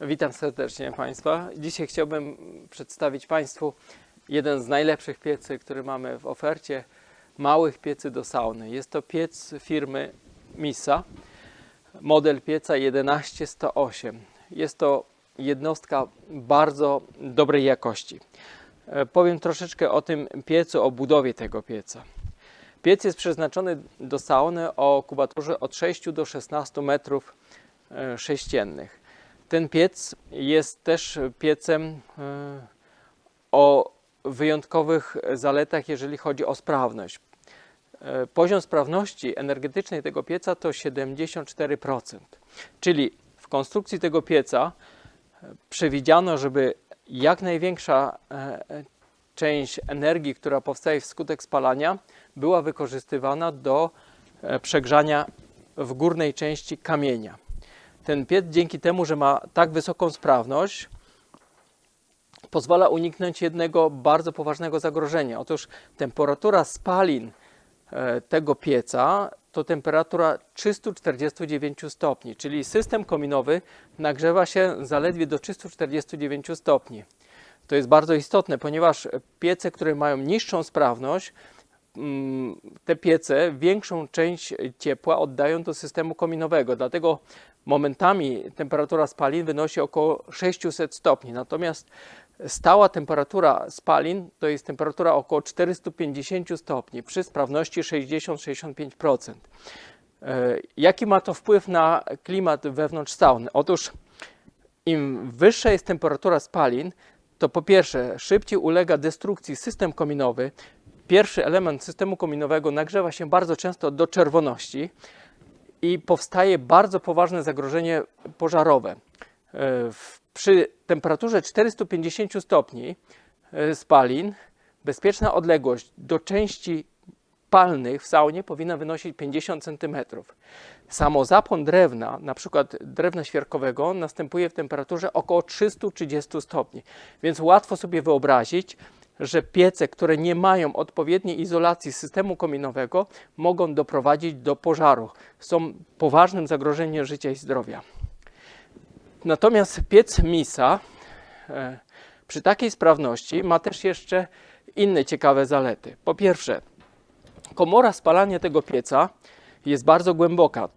Witam serdecznie Państwa. Dzisiaj chciałbym przedstawić Państwu jeden z najlepszych piecy, który mamy w ofercie, małych piecy do sauny. Jest to piec firmy Misa, model pieca 11108. Jest to jednostka bardzo dobrej jakości. E, Powiem troszeczkę o tym piecu, o budowie tego pieca. Piec jest przeznaczony do sauny o kubaturze od 6 do 16 metrów e, sześciennych. Ten piec jest też piecem e, o wyjątkowych zaletach, jeżeli chodzi o sprawność. E, Poziom sprawności energetycznej tego pieca to 74%. Czyli w konstrukcji tego pieca e, przewidziano, żeby jak największa część energii, która powstaje wskutek spalania, była wykorzystywana do przegrzania w górnej części kamienia. Ten piec dzięki temu, że ma tak wysoką sprawność, pozwala uniknąć jednego bardzo poważnego zagrożenia. Otóż temperatura spalin e, tego pieca to temperatura 349 stopni, czyli system kominowy nagrzewa się zaledwie do 349 stopni. To jest bardzo istotne, ponieważ piece, które mają niższą sprawność, te piece większą część ciepła oddają do systemu kominowego. Dlatego momentami temperatura spalin wynosi około 600 stopni. Natomiast stała temperatura spalin to jest temperatura około 450 stopni przy sprawności 60-65%. E, Jaki ma to wpływ na klimat wewnątrz sauny? Otóż im wyższa jest temperatura spalin, to po pierwsze szybciej ulega destrukcji system kominowy. Pierwszy element systemu kominowego nagrzewa się bardzo często do czerwoności i powstaje bardzo poważne zagrożenie pożarowe. E, Przy temperaturze 450 stopni e, spalin bezpieczna odległość do części palnych w saunie powinna wynosić 50 cm. Samo zapłon drewna, na przykład drewna świerkowego, następuje w temperaturze około 330 stopni. Więc łatwo sobie wyobrazić, że piece, które nie mają odpowiedniej izolacji systemu kominowego, mogą doprowadzić do pożaru. Są poważnym zagrożeniem życia i zdrowia. Natomiast piec Misa e, przy takiej sprawności ma też jeszcze inne ciekawe zalety. Po pierwsze, komora spalania tego pieca jest bardzo głęboka.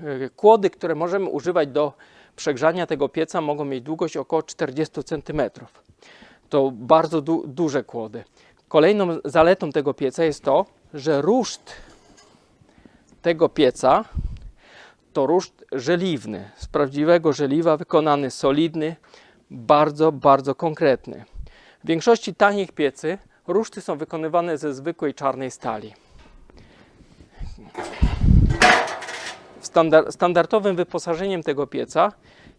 E, Kłody, które możemy używać do przegrzania tego pieca, mogą mieć długość około 40 cm. To bardzo du- duże kłody. Kolejną zaletą tego pieca jest to, że ruszt tego pieca to ruszt żeliwny, z prawdziwego żeliwa, wykonany solidny, bardzo, bardzo konkretny. W większości tanich piecy ruszty są wykonywane ze zwykłej czarnej stali. Standar- standardowym wyposażeniem tego pieca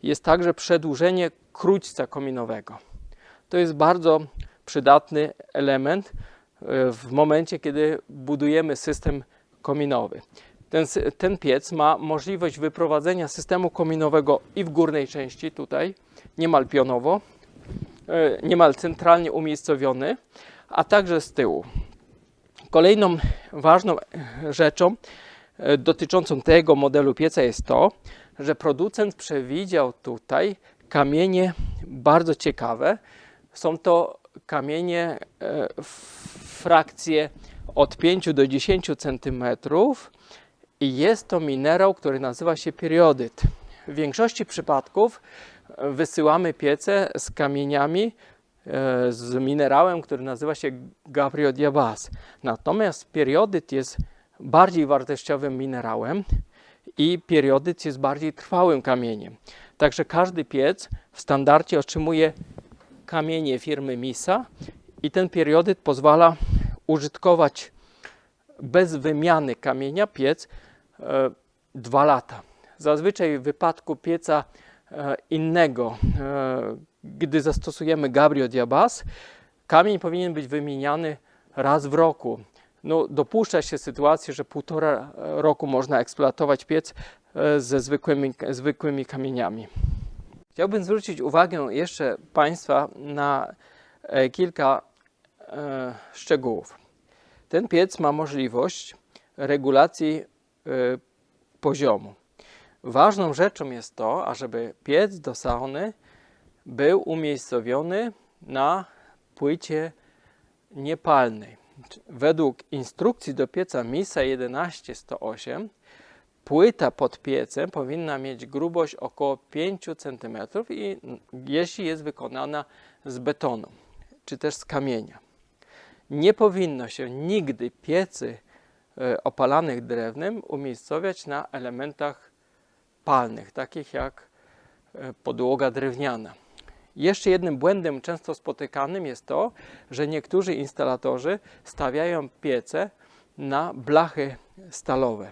jest także przedłużenie króćca kominowego. To jest bardzo przydatny element e, w momencie, kiedy budujemy system kominowy. Ten, ten piec ma możliwość wyprowadzenia systemu kominowego i w górnej części, tutaj, niemal pionowo, e, niemal centralnie umiejscowiony, a także z tyłu. Kolejną ważną e, rzeczą dotyczącą tego modelu pieca jest to, że producent przewidział tutaj kamienie bardzo ciekawe. Są to kamienie e, frakcje od 5 do 10 cm i jest to minerał, który nazywa się periodyt. W większości przypadków e, wysyłamy piece z kamieniami e, z minerałem, który nazywa się gabriodiabaz. Natomiast periodyt jest bardziej wartościowym minerałem i periodyt jest bardziej trwałym kamieniem. Także każdy piec w standardzie otrzymuje kamienie firmy Misa i ten periodyt pozwala użytkować bez wymiany kamienia piec e, dwa lata. Zazwyczaj w wypadku pieca e, innego, e, gdy zastosujemy Gabriel Diabas, kamień powinien być wymieniany raz w roku. No, dopuszcza się sytuacji, że półtora roku można eksploatować piec ze zwykłymi, zwykłymi kamieniami. Chciałbym zwrócić uwagę jeszcze Państwa na e, kilka e, szczegółów. Ten piec ma możliwość regulacji e, poziomu. Ważną rzeczą jest to, ażeby piec do sauny był umiejscowiony na płycie niepalnej. Według instrukcji do pieca MISA 11108 płyta pod piecem powinna mieć grubość około 5 cm i jeśli jest wykonana z betonu czy też z kamienia. Nie powinno się nigdy piecy e, opalanych drewnem umiejscowiać na elementach palnych, takich jak e, podłoga drewniana. Jeszcze jednym błędem często spotykanym jest to, że niektórzy instalatorzy stawiają piece na blachy stalowe.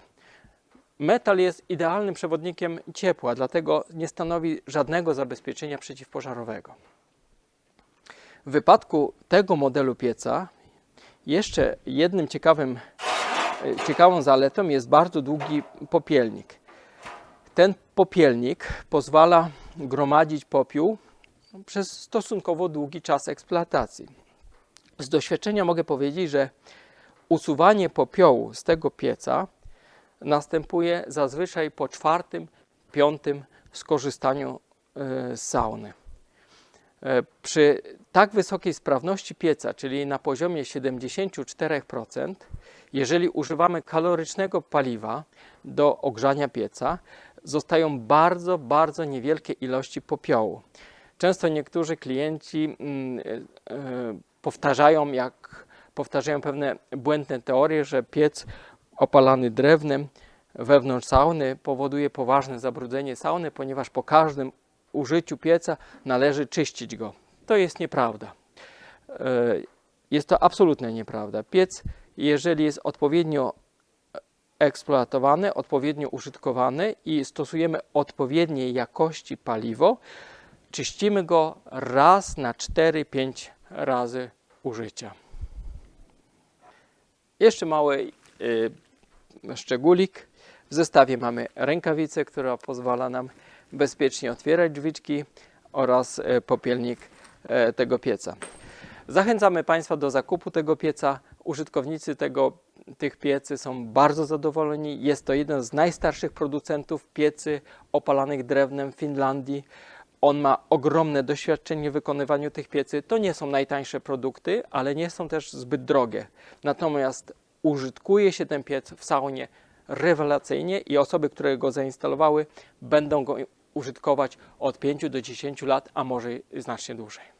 Metal jest idealnym przewodnikiem ciepła, dlatego nie stanowi żadnego zabezpieczenia przeciwpożarowego. W wypadku tego modelu pieca jeszcze jednym ciekawym, e, ciekawą zaletą jest bardzo długi popielnik. Ten popielnik pozwala gromadzić popiół przez stosunkowo długi czas eksploatacji. Z doświadczenia mogę powiedzieć, że usuwanie popiołu z tego pieca następuje zazwyczaj po czwartym, piątym skorzystaniu e, z sauny. E, Przy tak wysokiej sprawności pieca, czyli na poziomie 74%, jeżeli używamy kalorycznego paliwa do ogrzania pieca, zostają bardzo, bardzo niewielkie ilości popiołu. Często niektórzy klienci mm, e, powtarzają, jak powtarzają pewne błędne teorie, że piec opalany drewnem wewnątrz sauny powoduje poważne zabrudzenie sauny, ponieważ po każdym użyciu pieca należy czyścić go. To jest nieprawda. E, Jest to absolutnie nieprawda. Piec, jeżeli jest odpowiednio eksploatowany, odpowiednio użytkowany i stosujemy odpowiedniej jakości paliwo, czyścimy go raz na 4-5 razy użycia. Jeszcze mały szczególik. W zestawie mamy rękawicę, która pozwala nam bezpiecznie otwierać drzwiczki oraz e, popielnik e, tego pieca. Zachęcamy Państwa do zakupu tego pieca. Użytkownicy tego, tych piecy są bardzo zadowoleni. Jest to jeden z najstarszych producentów piecy opalanych drewnem w Finlandii. On ma ogromne doświadczenie w wykonywaniu tych piecy. To nie są najtańsze produkty, ale nie są też zbyt drogie. Natomiast użytkuje się ten piec w saunie rewelacyjnie i osoby, które go zainstalowały, będą go użytkować od 5 do 10 lat, a może znacznie dłużej.